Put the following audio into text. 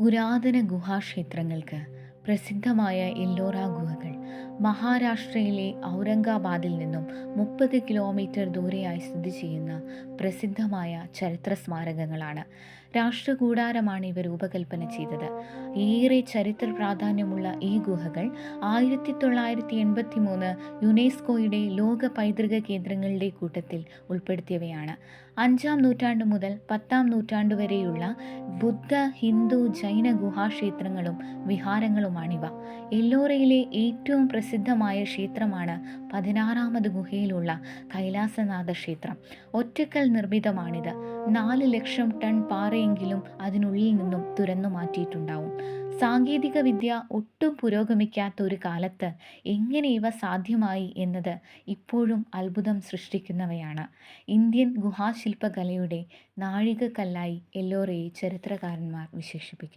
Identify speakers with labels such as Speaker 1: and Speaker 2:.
Speaker 1: പുരാതന ഗുഹാക്ഷേത്രങ്ങൾക്ക് പ്രസിദ്ധമായ എല്ലോറ ഗുഹകൾ. മഹാരാഷ്ട്രയിലെ ഔറംഗാബാദിൽ നിന്നും മുപ്പത് കിലോമീറ്റർ ദൂരെയായി സ്ഥിതി ചെയ്യുന്ന പ്രസിദ്ധമായ ചരിത്ര സ്മാരകങ്ങളാണ്. രാഷ്ട്രകൂടാരമാണ് ഇവ രൂപകൽപ്പന ചെയ്തത്. ഏറെ ചരിത്ര പ്രാധാന്യമുള്ള ഈ ഗുഹകൾ ആയിരത്തി തൊള്ളായിരത്തി എൺപത്തി മൂന്ന് യുനെസ്കോയുടെ ലോക പൈതൃക കേന്ദ്രങ്ങളുടെ കൂട്ടത്തിൽ ഉൾപ്പെടുത്തിയവയാണ്. അഞ്ചാം നൂറ്റാണ്ട് മുതൽ പത്താം നൂറ്റാണ്ട് വരെയുള്ള ബുദ്ധ ഹിന്ദു ജൈന ഗുഹാക്ഷേത്രങ്ങളും വിഹാരങ്ങളുമാണിവ. എല്ലോറയിലെ ഏറ്റവും പ്രസിദ്ധമായ ക്ഷേത്രമാണ് പതിനാറാമത് ഗുഹയിലുള്ള കൈലാസനാഥ ക്ഷേത്രം. ഒറ്റക്കൽ നിർമ്മിതമാണിത്. നാല് ലക്ഷം ടൺ പാറയെങ്കിലും അതിനുള്ളിൽ നിന്നും തുരന്നു മാറ്റിയിട്ടുണ്ടാവും. സാങ്കേതിക വിദ്യ ഒട്ടും പുരോഗമിക്കാത്ത ഒരു കാലത്ത് എങ്ങനെ ഇവ സാധ്യമായി എന്നത് ഇപ്പോഴും അത്ഭുതം സൃഷ്ടിക്കുന്നവയാണ്. ഇന്ത്യൻ ഗുഹാശില്പകലയുടെ നാഴികക്കല്ലായി എല്ലോറയെ ചരിത്രകാരന്മാർ വിശേഷിപ്പിക്കുന്നു.